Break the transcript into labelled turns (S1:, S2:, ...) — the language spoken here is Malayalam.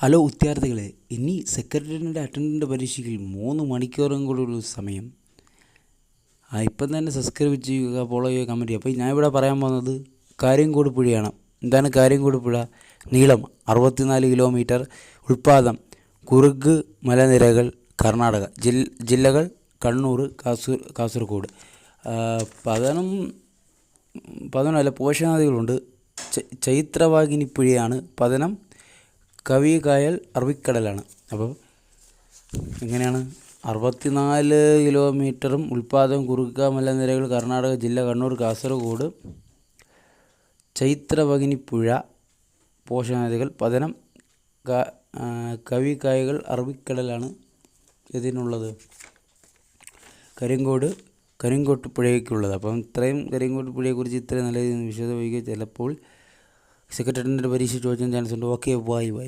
S1: ഹലോ വിദ്യാർത്ഥികളെ ഇനി സെക്രട്ടറിയുടെ അറ്റൻഡന്റ് പരീക്ഷയ്ക്ക് മൂന്ന് മണിക്കൂറും കൂടെ ഉള്ള സമയം. ആ ഇപ്പം തന്നെ സബ്സ്ക്രൈബ് ചെയ്യുക ഫോളോ ചെയ്യുക കമന്റ് ചെയ്യുക. അപ്പോൾ ഞാൻ ഇവിടെ പറയാൻ പോകുന്നത് കാര്യംകോട് പുഴയാണ്. എന്താണ് കാര്യംകോട് പുഴ? നീളം അറുപത്തിനാല് കിലോമീറ്റർ ഉൽപാദം കുറുഗ് മലനിരകൾ കർണാടക. ജില്ലകൾ കണ്ണൂർ കാസർ കാസർഗോഡ്. പതനം പതനമല്ല പോഷകനദികളുണ്ട് ചൈത്രവാഹിനി പുഴയാണ് പതനം. കവികായൽ അറബിക്കടലാണ്. അപ്പോൾ എങ്ങനെയാണ്? അറുപത്തിനാല് കിലോമീറ്ററും ഉൽപ്പാദനം കുറുക്ക മലനിരകൾ കർണാടക ജില്ല കണ്ണൂർ കാസർഗോഡ് ചൈത്രഭഗിനിപ്പുഴ പോഷകനദികൾ പതനം ക- കായകൾ അറബിക്കടലാണ് ഇതിനുള്ളത്. കരിങ്കോട് കരിങ്കോട്ട് പുഴയ്ക്കുള്ളത്. അപ്പം ഇത്രയും കരിങ്കോട്ട് പുഴയെക്കുറിച്ച് ഇത്രയും നല്ല വിശദമായി ചിലപ്പോൾ സെക്രട്ടറിന്റെ പരീക്ഷ ചോദിക്കാൻ ചാൻസ് ഉണ്ട്. Okay bye bye.